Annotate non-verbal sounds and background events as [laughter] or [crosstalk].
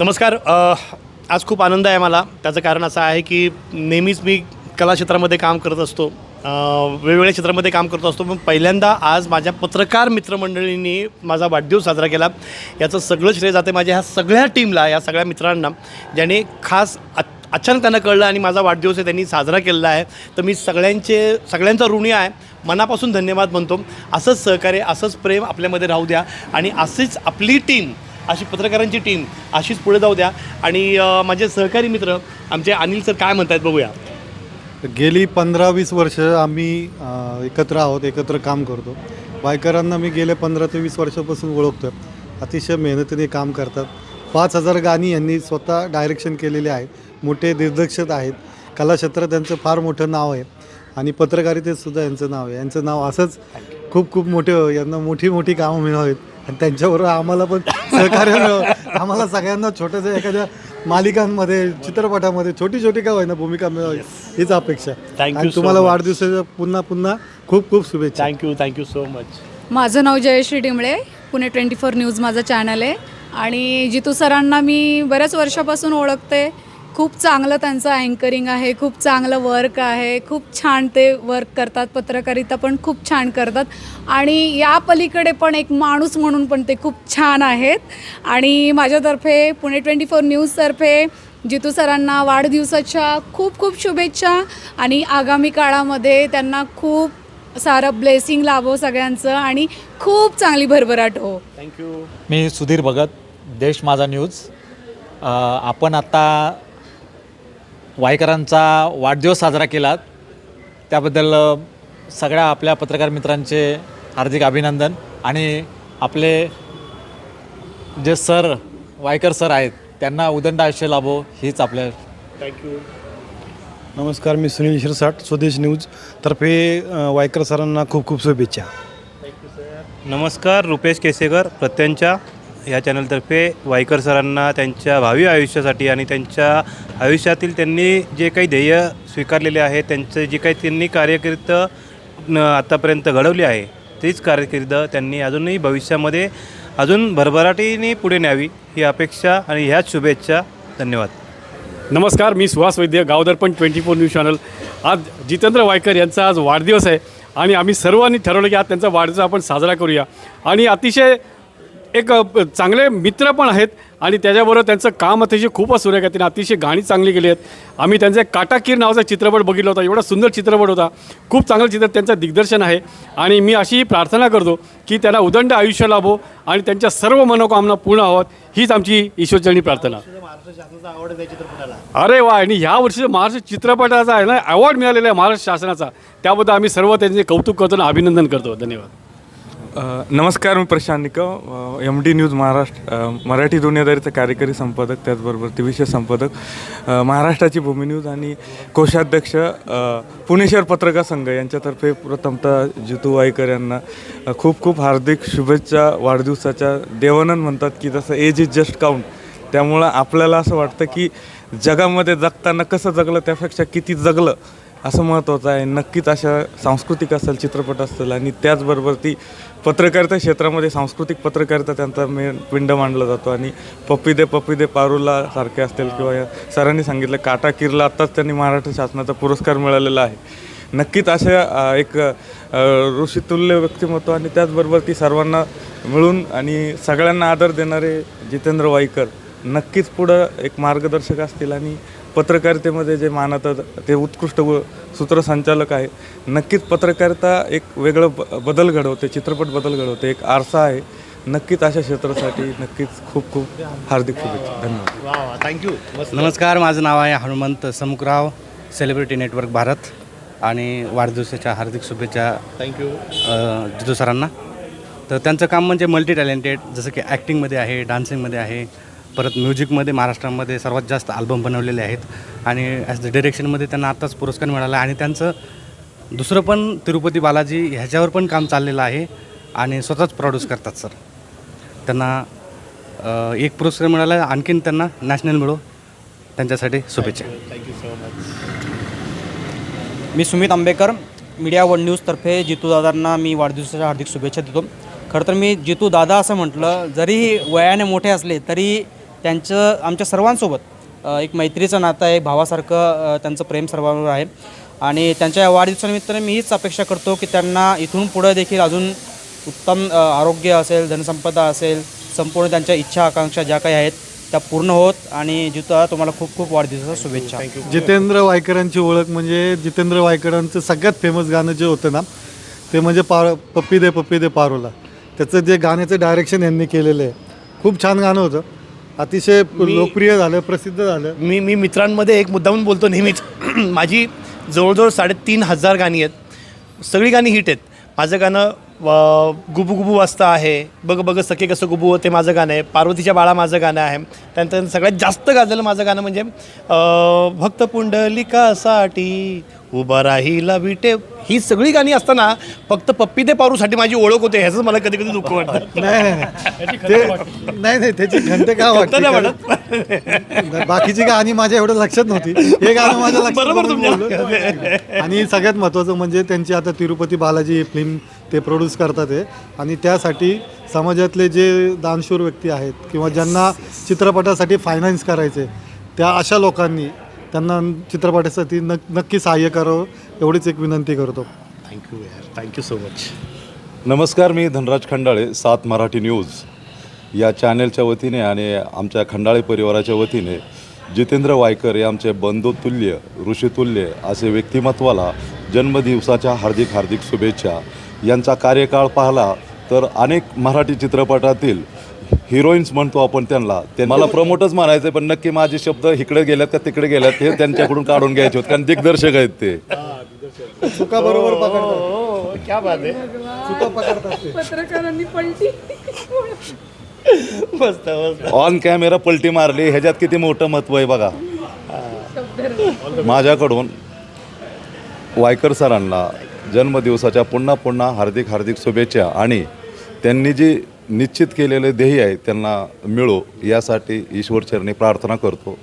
नमस्कार आज खूप आनंद आहे मला. त्याचं कारण असं आहे की नेहमीच मी कला क्षेत्रामध्ये काम करत असतो. वेगवेगळ्या क्षेत्रामध्ये काम करत असतो. पण पहिल्यांदा आज माझ्या पत्रकार मित्रमंडळींनी माझा वाढदिवस साजरा केला. याचं सगळं श्रेय जाते माझ्या ह्या सगळ्या टीमला या सगळ्या मित्रांना. ज्याने खास अचानक त्यांना कळलं आणि माझा वाढदिवस आहे त्यांनी साजरा केलेला आहे. तर मी सगळ्यांचे सगळ्यांचा ऋणी आहे. मनापासून धन्यवाद म्हणतो. असंच सहकार्य असंच प्रेम आपल्यामध्ये राहू द्या. आणि अशीच आपली टीम अशी पत्रकारांची टीम अशीच पुढे जाऊ द्या. आणि माझे सहकारी मित्र आमचे अनिल सर काय म्हणतात बघूया. गेली पंधरा वीस वर्ष आम्ही एकत्र आहोत एकत्र काम करतो. वायकरांना मी गेले पंधरा ते वीस वर्षापासून ओळखतो अतिशय मेहनतीने काम करतात. पाच हजार गाणी यांनी स्वतः डायरेक्शन केलेले आहे मोठे दिग्दर्शक आहेत. कला क्षेत्रात त्यांचं फार मोठं नाव आहे. आणि पत्रकारितेत सुद्धा यांचं नाव आहे. यांचं नाव असंच खूप खूप मोठे यांना मोठी मोठी कामं मिळावीत. आणि त्यांच्याबरोबर आम्हाला पण सहकार्य मिळावं. आम्हाला सगळ्यांना छोट्याशा एखाद्या मालिकांमध्ये चित्रपटामध्ये छोटी छोटी का होईना भूमिका मिळावी हीच अपेक्षा. Thank you आणि so तुम्हाला much. वाढदिवसाच्या पुन्हा पुन्हा खूप खूप शुभेच्छा. थँक्यू थँक्यू सो मच माझं नाव Jayashree Dimble Pune twenty four news माझं चॅनल आहे. आणि जितू सरांना मी बऱ्याच वर्षापासून ओळखते. खूप चांगलं त्यांचं अँकरिंग आहे खूप चांगलं वर्क आहे खूप छान ते वर्क करतात पत्रकारिता पण खूप छान करतात. आणि या पलीकडे पण एक माणूस म्हणून पण ते खूप छान आहेत. आणि माझ्यातर्फे पुणे ट्वेंटी फोर न्यूजतर्फे जितू सरांना वाढदिवसाच्या खूप खूप शुभेच्छा. आणि आगामी काळामध्ये त्यांना खूप सारं ब्लेसिंग लाभो सगळ्यांचं आणि खूप चांगली भरभराट हो. थँक्यू मी सुधीर भगत देश माझा न्यूज आपण आत्ता वायकरांचा वाढदिवस साजरा केला त्याबद्दल सगळ्या आपल्या पत्रकार मित्रांचे हार्दिक अभिनंदन आणि आपले जे सर वायकर सर आहेत त्यांना उदंड आयुष्य लाभो हीच आपल्या थँक्यू नमस्कार मी सुनील शिरसाट स्वदेश न्यूज तर्फे वायकर सरांना खूप खूप शुभेच्छा. नमस्कार रुपेश केसेकर प्रत्यंच्या या चॅनलतर्फे वायकर सरांना त्यांच्या भावी आयुष्यासाठी आणि त्यांच्या आयुष्यातील त्यांनी जे काही ध्येय स्वीकारलेले आहे त्यांचं जे काही त्यांनी कार्यकिर्द आत्तापर्यंत घडवली आहे तीच कार्यकिर्द त्यांनी अजूनही भविष्यामध्ये अजून भरभराटीने पुढे न्यावी ही अपेक्षा आणि ह्याच शुभेच्छा. धन्यवाद. नमस्कार मी Suhas Vaidya Gavdarpan twenty four news channel. आज जितेंद्र वायकर यांचा आज वाढदिवस आहे आणि आम्ही सर्वांनी ठरवलं की आज त्यांचा वाढदिवस आपण साजरा करूया. आणि अतिशय एक चांगले मित्र पण आहेत आणि त्याच्याबरोबर त्यांचं काम अतिशय खूपच सुरेख आहे. त्यांनी अतिशय गाणी चांगली केली आहेत. आम्ही त्यांचा एक काटाकीर नावाचा चित्रपट बघितला होता. एवढा सुंदर चित्रपट होता. खूप चांगलं चित्र त्यांचं दिग्दर्शन आहे. आणि मी अशी प्रार्थना करतो की त्यांना उदंड आयुष्य लाभो आणि त्यांच्या सर्व मनोकामना पूर्ण व्हावत हीच आमची ईश्वरचरणी प्रार्थना. अरे वा! आणि ह्या वर्षी महाराष्ट्र चित्रपटाचा आहे ना अवॉर्ड मिळालेला आहे महाराष्ट्र शासनाचा. त्याबद्दल आम्ही सर्व त्यांचे कौतुक करतो आणि अभिनंदन करतो. धन्यवाद. नमस्कार मी Prashant Nikam M D news Maharashtra Marathi दुनियादारीचा कार्यकारी संपादक त्याचबरोबर ती विशेष संपादक महाराष्ट्राची भूमी न्यूज आणि कोषाध्यक्ष पुणे शहर पत्रकार संघ यांच्यातर्फे प्रथमतः जितू वाईकर यांना खूप खूप हार्दिक शुभेच्छा वाढदिवसाच्या. देवानंद म्हणतात की जसं एज इज जस्ट काउंट त्यामुळं आपल्याला असं वाटतं की जगामध्ये जगताना कसं जगलं त्यापेक्षा किती जगलं असं महत्त्वाचं आहे. नक्कीच अशा सांस्कृतिक असेल चित्रपट असेल आणि त्याचबरोबर ती पत्रकारिता क्षेत्रामध्ये सांस्कृतिक पत्रकारिता त्यांचा मेन पिंड मांडला जातो आणि पप्पी दे पप्पी दे पारूला सारखे असतील किंवा या सरांनी सांगितलं काटा किरला आत्ताच त्यांनी महाराष्ट्र शासनाचा पुरस्कार मिळालेला आहे. नक्कीच अशा एक ऋषितुल्य व्यक्तिमत्व आणि त्याचबरोबर ती सर्वांना मिळून आणि सगळ्यांना आदर देणारे जितेंद्र वाईकर नक्कीच पुढं एक मार्गदर्शक असतील आणि पत्रकारितेमध्ये जे मानतात ते उत्कृष्ट व सूत्रसंचालक आहे नक्कीच पत्रकारिता एक वेगळं ब बदल घडवते चित्रपट बदल घडवते एक आरसा आहे. नक्कीच अशा क्षेत्रासाठी नक्कीच खूप खूप हार्दिक शुभेच्छा. धन्यवाद. थँक्यू नमस्कार माझं नाव आहे हनुमंत समुखराव सेलिब्रिटी नेटवर्क भारत आणि वाढदिवसाच्या हार्दिक शुभेच्छा थँक्यू जितू सरांना. तर त्यांचं काम म्हणजे मल्टी टॅलेंटेड जसं की ॲक्टिंगमध्ये आहे डान्सिंगमध्ये आहे परत म्युझिकमध्ये महाराष्ट्रामध्ये सर्वात जास्त अल्बम बनवलेले आहेत. आणि ॲज द डिरेक्शनमध्ये त्यांना आत्ताच पुरस्कार मिळाला आणि त्यांचं दुसरं पण तिरुपती बालाजी ह्याच्यावर पण काम चाललेलं आहे आणि स्वतःच प्रोड्यूस करतात सर त्यांना एक पुरस्कार मिळाला आणखीन त्यांना नॅशनल मिळो. त्यांच्यासाठी शुभेच्छा. थँक्यू सो मच मी सुमित आंबेकर मीडिया वन न्यूजतर्फे जितू दादांना मी वाढदिवसाच्या हार्दिक शुभेच्छा देतो. खरं तर मी जितू दादा असं म्हटलं जरी वयाने मोठे असले तरी त्यांचं आमच्या सर्वांसोबत एक मैत्रीचं नातं आहे एक भावासारखं त्यांचं प्रेम सर्वांवर आहे. आणि त्यांच्या या वाढदिवसानिमित्ताने मी हीच अपेक्षा करतो की त्यांना इथून पुढं देखील अजून उत्तम आरोग्य असेल धनसंपदा असेल संपूर्ण त्यांच्या इच्छा आकांक्षा ज्या काही आहेत त्या पूर्ण होत. आणि जिथं तुम्हाला खूप खूप वाढदिवसाच्या शुभेच्छा. जितेंद्र वायकरांची ओळख म्हणजे जितेंद्र वायकरांचं सगळ्यात फेमस गाणं जे होतं ना ते म्हणजे पा पप्पी दे पप्पी दे पारोला. त्याचं जे गाण्याचं डायरेक्शन यांनी केलेलं आहे खूप छान गाणं होतं. अतिशय लोकप्रिय झालं प्रसिद्ध झालं. मी मी मित्रांमध्ये एक मुद्दाहून बोलतो नेहमीच. [clears throat] माझी जवळजवळ साडेतीन हजार गाणी आहेत. सगळी गाणी हिट आहेत. माझं गाणं व- गुबू गुबू वाजता आहे. बघ बघ सखे कसं गुबू होते माझं गाणं आहे. पार्वतीच्या बाळा माझं गाणं आहे. त्यानंतर सगळ्यात जास्त गाजलेलं माझं गाणं म्हणजे भक्त पुंडलिकासाठी उभा राहिला विटे. ही सगळी गाणी असताना फक्त पप्पी ते पारूसाठी माझी ओळख होते. ह्याचं मला कधी कधी दुःख वाटतं. [laughs] नाही नाही, त्याची घंटे का खंत नाही वाटते. बाकीची गाणी माझ्या एवढं लक्षात नव्हती. हे गाणं माझ्या लक्षात बरोबर. आणि सगळ्यात महत्त्वाचं म्हणजे त्यांची आता तिरुपती बालाजी फिल्म ते प्रोड्यूस करतात आहे आणि त्यासाठी समाजातले जे दानशूर व्यक्ती आहेत किंवा ज्यांना चित्रपटासाठी फायनान्स करायचे त्या अशा लोकांनी त्यांना चित्रपटासाठी नक नक्की सहाय्य करावं एवढीच एक विनंती करतो. थँक्यू यार थँक्यू सो मच नमस्कार मी धनराज खंडाळे सात मराठी न्यूज. या चॅनेलच्या वतीने आणि आमच्या खंडाळे परिवाराच्या वतीने जितेंद्र वायकर हे आमचे बंधुतुल्य ऋषितुल्य असे व्यक्तिमत्वाला जन्मदिवसाच्या हार्दिक हार्दिक शुभेच्छा. यांचा कार्यकाळ पाहिला तर अनेक मराठी चित्रपटातील हिरोईन्स म्हणतो आपण त्यांना. ते मला प्रमोटच म्हणायचं पण नक्की माझे शब्द इकडे गेल्यात का तिकडे गेल्यात हे त्यांच्याकडून काढून घ्यायचे होते कारण दिग्दर्शक आहेत ते. चुका बरोबर पकडतात. क्या बात आहे. चुका पकडतात ते. पत्रकारांनी पलटी. मस्त मस्त. ऑन कॅमेरा पलटी मारली. ह्याच्यात किती मोठं महत्त्व आहे बघा. माझ्याकडून वायकर सरांना जन्मदिवसाच्या पुन्हा पुन्हा हार्दिक हार्दिक शुभेच्छा आणि त्यांनी जी निश्चित केलेले ध्येय आहे त्यांना मिळो यासाठी ईश्वरचरणी प्रार्थना करतो.